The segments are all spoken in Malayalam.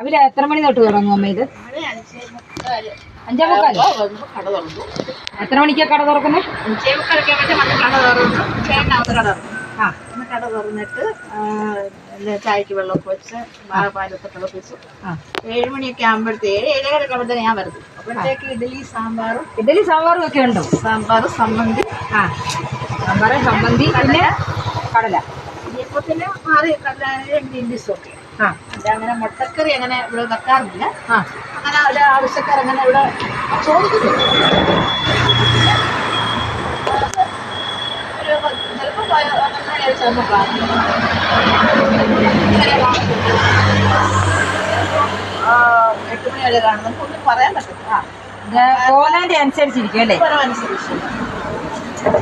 രാവിലെ എത്ര മണി തൊട്ട് തുടങ്ങും അമ്മ ഇത്? അഞ്ചേ എത്ര മണിക്കാ കട തുറക്കുന്നത് ആ. കട തുറന്നിട്ട് ചായക്ക് വെള്ളമൊക്കെ വെച്ച് പാലൊക്കെ തിളപ്പിച്ചു ആ. ഏഴ് മണിയൊക്കെ ആകുമ്പോഴത്തേ ഏഴ് ഏഴരയൊക്കെ ആകുമ്പോഴത്തേക്ക് ഞാൻ വരുന്നു. അപ്പോഴത്തേക്ക് ഇഡലി സാമ്പാറും ഇഡലി സാമ്പാറും ഒക്കെ ഉണ്ടോ? സാമ്പാർ സമ്മന്തി. ആ. സാമ്പാർ ചമ്മന്തി പിന്നെ കടല. പിന്നെ മാറി ഒക്കെ ആ അല്ല അങ്ങനെ മുട്ടക്കറി അങ്ങനെ ഇവിടെ വെക്കാറില്ല. ആ. അങ്ങനെ ഒരു ആവശ്യക്കാർ അങ്ങനെ ഇവിടെ ചോദിക്കുന്നില്ല ചിലപ്പോൾ ചിലപ്പോൾ എട്ട് മണി വരെ കാണും. നമുക്കൊന്നും പറയാൻ പറ്റില്ല കോലാന്റെ അനുസരിച്ചിരിക്കും അല്ലേ? അനുസരിച്ച്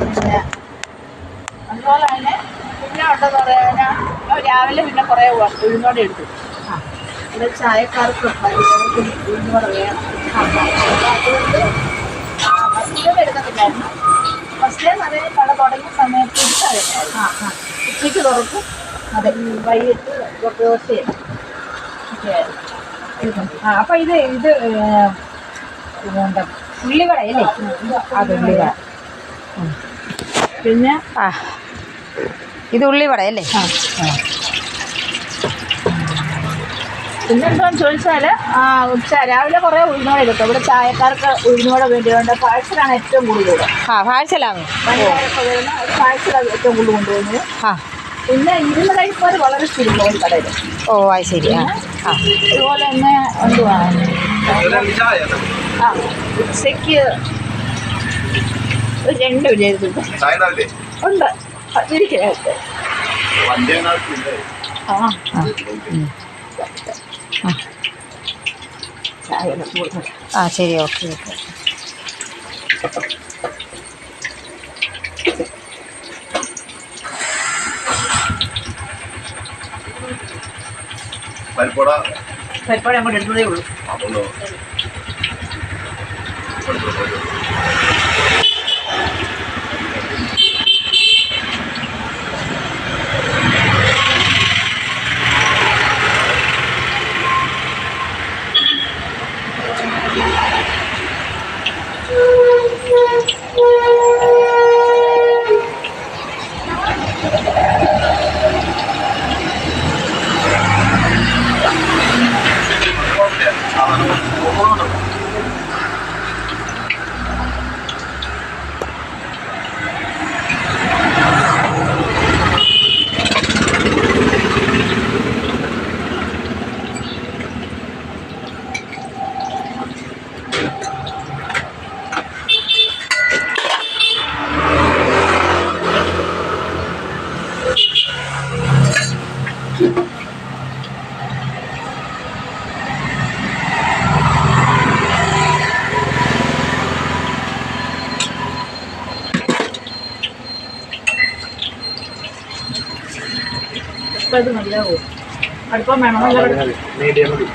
പിന്നെ അതുപോലെ തന്നെ പിന്നെ ഉണ്ടെന്ന് പറയാൻ രാവിലെ പിന്നെ കുറേ ഉഴുന്നോടെ എടുത്തു. പിന്നെ ചായക്കാർക്കും ചായക്കാർക്ക് ഉഴുന്നോടെ വേണം. അതുകൊണ്ട് കട തുടങ്ങിയ സമയത്ത് ഇട്ടായിരുന്നു ഉച്ചയ്ക്ക് തുറക്കും. അതെ വൈകിട്ട് കുറച്ച് അപ്പൊ ഇത് ഇത് ഉള്ളിവട അല്ലേ അത് ഉള്ളിവട. പിന്നെ ആ. ഇത് ഉള്ളിവട അല്ലേ? പിന്നെന്താന്ന് ചോദിച്ചാൽ ഉച്ച രാവിലെ കുറേ ഉഴുന്നോടെ എടുക്കും ഇവിടെ ചായക്കാർക്ക് ഉഴുന്നോടെ വേണ്ടിയുണ്ട് പാഴ്സലാണ് ഏറ്റവും കൂടുതൽ ആ പാഴ്സലാണ്. പാഴ്സലാണ് ഏറ്റവും കൂടുതൽ കൊണ്ടുപോകുന്നത്. ആ. പിന്നെ ഇരുന്ന് കഴിപ്പാർ വളരെ ചുരുങ്ങും കടയിൽ ഓ അത് ശരി. ആ അതുപോലെ തന്നെ എന്തുവാണ് ആ ഉച്ചയ്ക്ക് രണ്ട് വിജയിച്ചിട്ട് ചായണ്ടാവില്ലേ ഉണ്ട്. ഇരിക്കട്ടെ ആ. ആ. ശരി ഓക്കെ ഓക്കെ. പരിപ്പട? പരിപ്പാടി അങ്ങോട്ട് എടുത്തതേ ഉള്ളൂ. അടുപ്പം വേണം? മീഡിയം മതി.